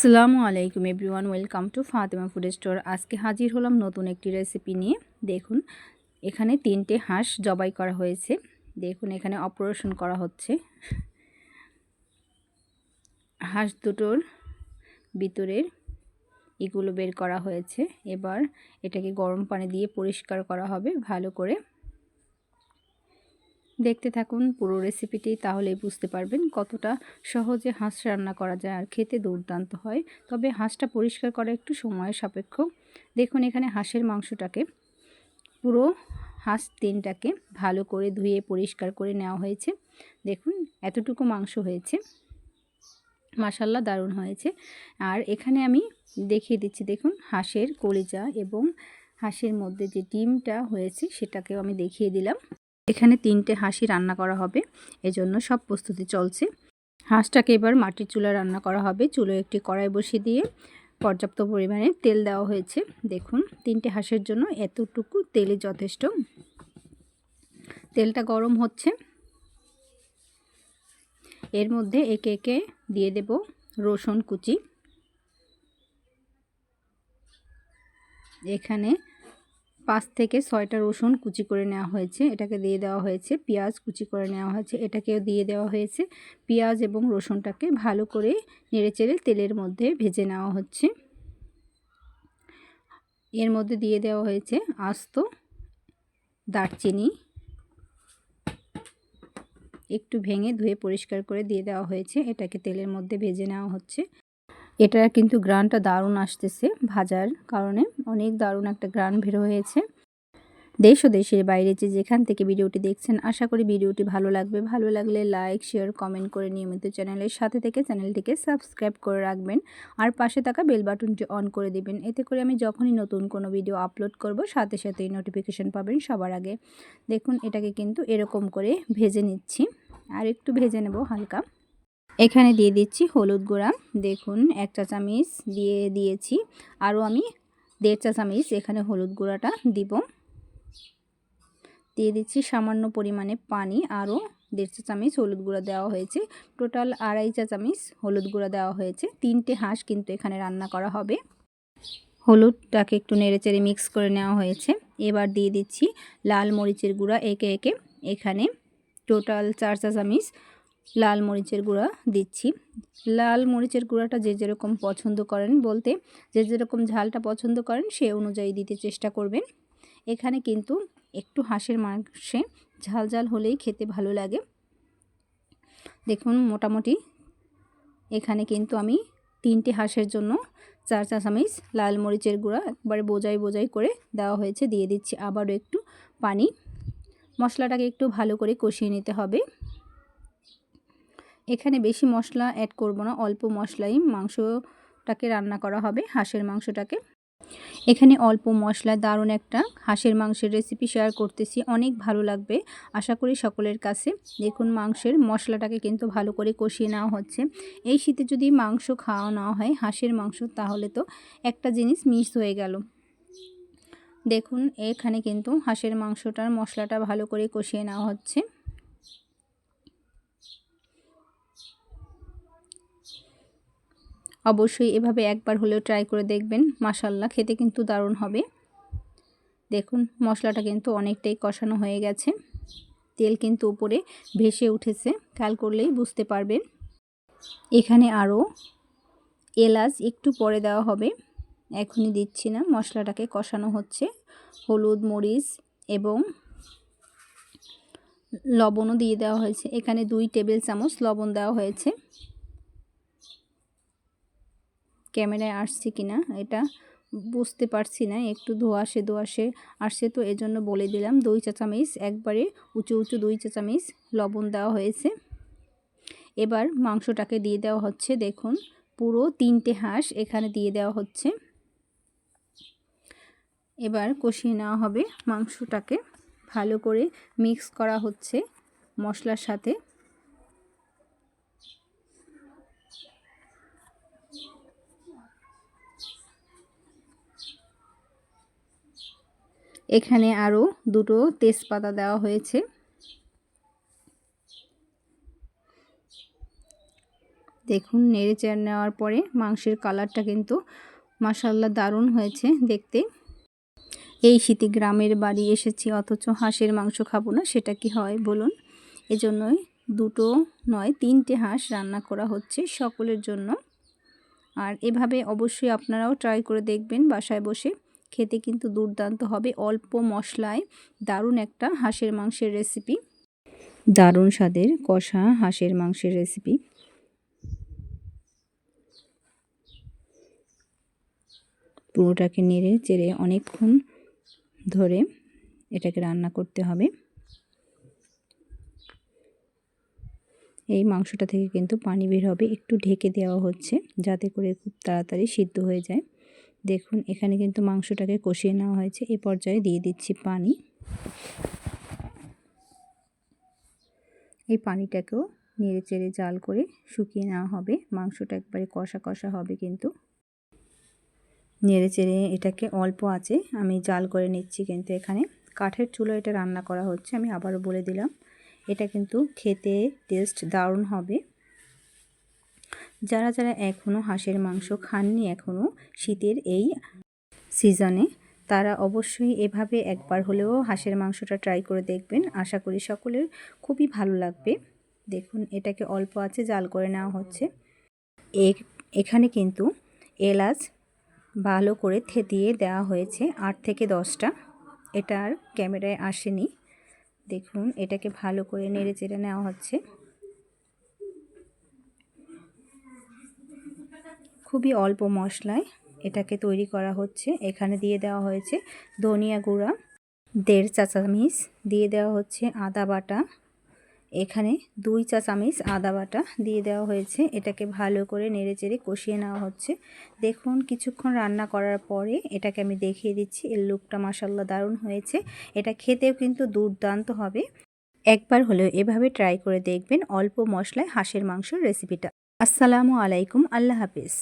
আসসালামু আলাইকুম everyone, welcome to Fatema food store. আজকে হাজির হলাম নতুন একটি রেসিপি নিয়ে। দেখুন, এখানে তিনটে হাঁস জবাই করা হয়েছে। দেখুন, এখানে অপারেশন করা হচ্ছে। হাঁস দুটোর ভিতরের এগুলো বের করা হয়েছে। এবার এটাকে গরম পানি দিয়ে পরিষ্কার করা হবে ভালো করে। দেখতে থাকুন পুরো রেসিপিটি তাহলেই বুঝতে পারবেন কতটা সহজে হাঁস রান্না করা যায় আর খেতে দুর্দান্ত হয়। তবে হাঁসটা পরিষ্কার করা একটু সময় সাপেক্ষ। দেখুন এখানে হাঁসের মাংসটাকে, পুরো হাঁস তিনটাকে ভালো করে ধুয়ে পরিষ্কার করে নেওয়া হয়েছে। দেখুন এতটুকু মাংস হয়েছে। মাসাল্লা দারুণ হয়েছে। আর এখানে আমি দেখিয়ে দিচ্ছি, দেখুন হাঁসের কলিজা এবং হাঁসের মধ্যে যে ডিমটা হয়েছে, সেটাকেও আমি দেখিয়ে দিলাম। এখানে তিনটে হাঁসি রান্না করা হবে, এজন্য সব প্রস্তুতি চলছে। হাঁসটাকে এবার মাটির চুলা রান্না করা হবে চুলো একটি কড়াই বসিয়ে দিয়ে পর্যাপ্ত পরিমাণে তেল দেওয়া হয়েছে। দেখুন, তিনটে হাঁসের জন্য এতটুকু তেলই যথেষ্ট। তেলটা গরম হচ্ছে। এর মধ্যে একে একে দিয়ে দেব রসুন কুচি। এখানে পাঁচ থেকে ছয়টা রসুন কুচি করে নেওয়া হয়েছে। এটাকে দিয়ে দেওয়া হয়েছে, পেঁয়াজ কুচি করে নেওয়া হয়েছে। এটাকেও দিয়ে দেওয়া হয়েছে। পেঁয়াজ এবং রসুনটাকে ভালো করে নেড়েচেড়ে তেলের মধ্যে ভেজে নেওয়া হচ্ছে। এর মধ্যে দিয়ে দেওয়া হয়েছে আস্ত দারচিনি। একটু ভেঙে ধুয়ে পরিষ্কার করে দিয়ে দেওয়া হয়েছে। এটাকে তেলের মধ্যে ভেজে নেওয়া হচ্ছে। এটা কিন্তু গ্রানটা দারুণ আসতেছে ভাজার কারণে। অনেক দারুণ একটা গ্রান বের হয়েছে। দেশ ও দেশের বাইরে যে যেখান থেকে ভিডিওটি দেখছেন, আশা করি ভিডিওটি ভালো লাগবে। ভালো লাগলে লাইক, শেয়ার, কমেন্ট করে নিয়মিত চ্যানেলের সাথে থেকে চ্যানেলটিকে সাবস্ক্রাইব করে রাখবেন আর পাশে থাকা বেল বাটনটি অন করে দিবেন। এতে করে আমি যখনই নতুন কোনো ভিডিও আপলোড করব, সাথে সাথেই নোটিফিকেশান পাবেন সবার আগে। দেখুন, এটাকে কিন্তু এরকম করে ভেজে নিচ্ছি। আর একটু ভেজে নেব হালকা। এখানে দিয়ে দিচ্ছি হলুদ গুঁড়া। দেখুন এক চা চামিচ দিয়ে দিয়েছি। আরও আমি দেড় চা চামিচ এখানে হলুদ গুঁড়াটা দিব। দিয়ে দিচ্ছি সামান্য পরিমাণে পানি। আরও দেড় চা চামিচ হলুদ গুঁড়া দেওয়া হয়েছে। টোটাল আড়াই চা চামিচ হলুদ গুঁড়া দেওয়া হয়েছে। তিনটে হাঁস কিন্তু এখানে রান্না করা হবে। হলুদটাকে একটু নেড়েচেড়ে মিক্স করে নেওয়া হয়েছে। এবার দিয়ে দিচ্ছি লাল মরিচের গুঁড়া একে একে। এখানে টোটাল চার চা চামিচ লাল মরিচের গুঁড়া দিচ্ছি। লাল মরিচের গুঁড়াটা যে যেরকম পছন্দ করেন বলতে, যে যেরকম ঝালটা পছন্দ করেন সে অনুযায়ী দিতে চেষ্টা করবেন। এখানে কিন্তু একটু হাঁসের মাংসে ঝাল ঝাল হলেই খেতে ভালো লাগে। দেখুন, মোটামুটি এখানে কিন্তু আমি তিনটে হাঁসের জন্য চার চা চামিচ লাল মরিচের গুঁড়া একবারে বোঝাই বোঝাই করে দেওয়া হয়েছে, দিয়ে দিচ্ছি আবারও একটু পানি। মশলাটাকে একটু ভালো করে কষিয়ে নিতে হবে। এখানে বেশি মশলা অ্যাড করব না, অল্প মশলাই মাংসটাকে রান্না করা হবে, হাঁসের মাংসটাকে। এখানে অল্প মশলা, দারুণ একটা হাঁসের মাংসের রেসিপি শেয়ার করতেছি, অনেক ভালো লাগবে। আশা করি সকলের কাছে। দেখুন মাংসের মশলাটাকে কিন্তু ভালো করে কষিয়ে নেওয়া হচ্ছে। এই শীতে যদি মাংস খাওয়া না হয়, হাঁসের মাংস, তাহলে তো একটা জিনিস মিস হয়ে গেল। দেখুন, এখানে কিন্তু হাঁসের মাংসটার মশলাটা ভালো করে কষিয়ে নেওয়া হচ্ছে। অবশ্যই এভাবে একবার হলেও ট্রাই করে দেখবেন। মাসাল্লাহ খেতে কিন্তু দারুণ হবে। দেখুন, মশলাটা কিন্তু অনেকটাই কষানো হয়ে গেছে। তেল কিন্তু উপরে ভেসে উঠেছে, খেয়াল করলেই বুঝতে পারবেন। এখানে আরও এলাচ একটু পরে দেওয়া হবে। এখনই দিচ্ছি না, মশলাটাকে কষানো হচ্ছে। হলুদ, মরিচ এবং লবণও দিয়ে দেওয়া হয়েছে। এখানে দুই টেবিল চামচ লবণ দেওয়া হয়েছে। ক্যামেরায় আসছে কি না, এটা বুঝতে পারছি না। একটু ধোয়াশে ধোয়াশে আসছে তো এজন্য বলে দিলাম, দই চা চামিচ একবারে উঁচু উঁচু দুই চা চামিচ লবণ দেওয়া হয়েছে। এবার মাংসটাকে দিয়ে দেওয়া হচ্ছে, দেখুন, পুরো তিনটে হাঁস এখানে দিয়ে দেওয়া হচ্ছে। এবার কষিয়ে নেওয়া হবে মাংসটাকে, ভালো করে মিক্স করা হচ্ছে মশলার সাথে। এখানে আরও দুটো তেজপাতা দেওয়া হয়েছে। দেখুন, নেড়ে নেওয়ার পরে মাংসের কালারটা কিন্তু মাসাল্লাহ দারুণ হয়েছে দেখতে। এই শীতে গ্রামের বাড়ি এসেছি, অথচ হাঁসের মাংস খাব না, সেটা কি হয় বলুন? এজন্যই দুটো নয়, তিনটে হাঁস রান্না করা হচ্ছে সকলের জন্য। আর এভাবে অবশ্যই আপনারাও ট্রাই করে দেখবেন বাসায় বসে। খেতে কিন্তু দুর্দান্ত হবে। অল্প মশলায় দারুণ একটা হাঁসের মাংসের রেসিপি দারুণ স্বাদের কষা হাঁসের মাংসের রেসিপি পুরোটাকে নেড়ে চেড়ে অনেকক্ষণ ধরে এটাকে রান্না করতে হবে। এই মাংসটা থেকে কিন্তু পানি বের হবে। একটু ঢেকে দেওয়া হচ্ছে যাতে করে খুব তাড়াতাড়ি সিদ্ধ হয়ে যায়। দেখুন, এখানে কিন্তু মাংসটাকে কষিয়ে নেওয়া হয়েছে। এ পর্যায়ে দিয়ে দিচ্ছি পানি। এই পানিটাকেও নেড়ে চেড়ে জাল করে শুকিয়ে নেওয়া হবে। মাংসটা একবারে কষা কষা হবে কিন্তু। নেড়ে চেড়ে এটাকে অল্প আছে, আমি জাল করে নিচ্ছি কিন্তু এখানে। কাঠের চুলো এটা রান্না করা হচ্ছে, আমি আবারও বলে দিলাম। এটা কিন্তু খেতে টেস্ট দারুণ হবে। যারা যারা এখনও হাঁসের মাংস খাননি এখনও শীতের এই সিজনে, তারা অবশ্যই এভাবে একবার হলেও হাঁসের মাংসটা ট্রাই করে দেখবেন। আশা করি সকলের খুবই ভালো লাগবে। দেখুন, এটাকে অল্প আছে, জাল করে নেওয়া হচ্ছে। এখানে কিন্তু এলাচ ভালো করে থেতিয়ে দেওয়া হয়েছে, আট থেকে দশটা। এটা আর ক্যামেরায় আসেনি। দেখুন, এটাকে ভালো করে নেড়ে চেড়ে নেওয়া হচ্ছে। খুবই অল্প মশলায় এটাকে তৈরি করা হচ্ছে। এখানে দিয়ে দেওয়া হয়েছে ধনিয়া গুঁড়া, দেড় চা চামিচ দিয়ে দেওয়া হচ্ছে আদা বাটা। এখানে দুই চা চামিচ আদা বাটা দিয়ে দেওয়া হয়েছে। এটাকে ভালো করে নেড়ে চেড়ে কষিয়ে নেওয়া হচ্ছে। দেখুন, কিছুক্ষণ রান্না করার পরে এটাকে আমি দেখিয়ে দিচ্ছি, এর লুকটা মাসাল্লা দারুণ হয়েছে। এটা খেতেও কিন্তু দুর্দান্ত হবে। একবার হলেও এভাবে ট্রাই করে দেখবেন অল্প মশলায় হাঁসের মাংসর রেসিপিটা। আসসালামু আলাইকুম, আল্লাহ হাফিজ।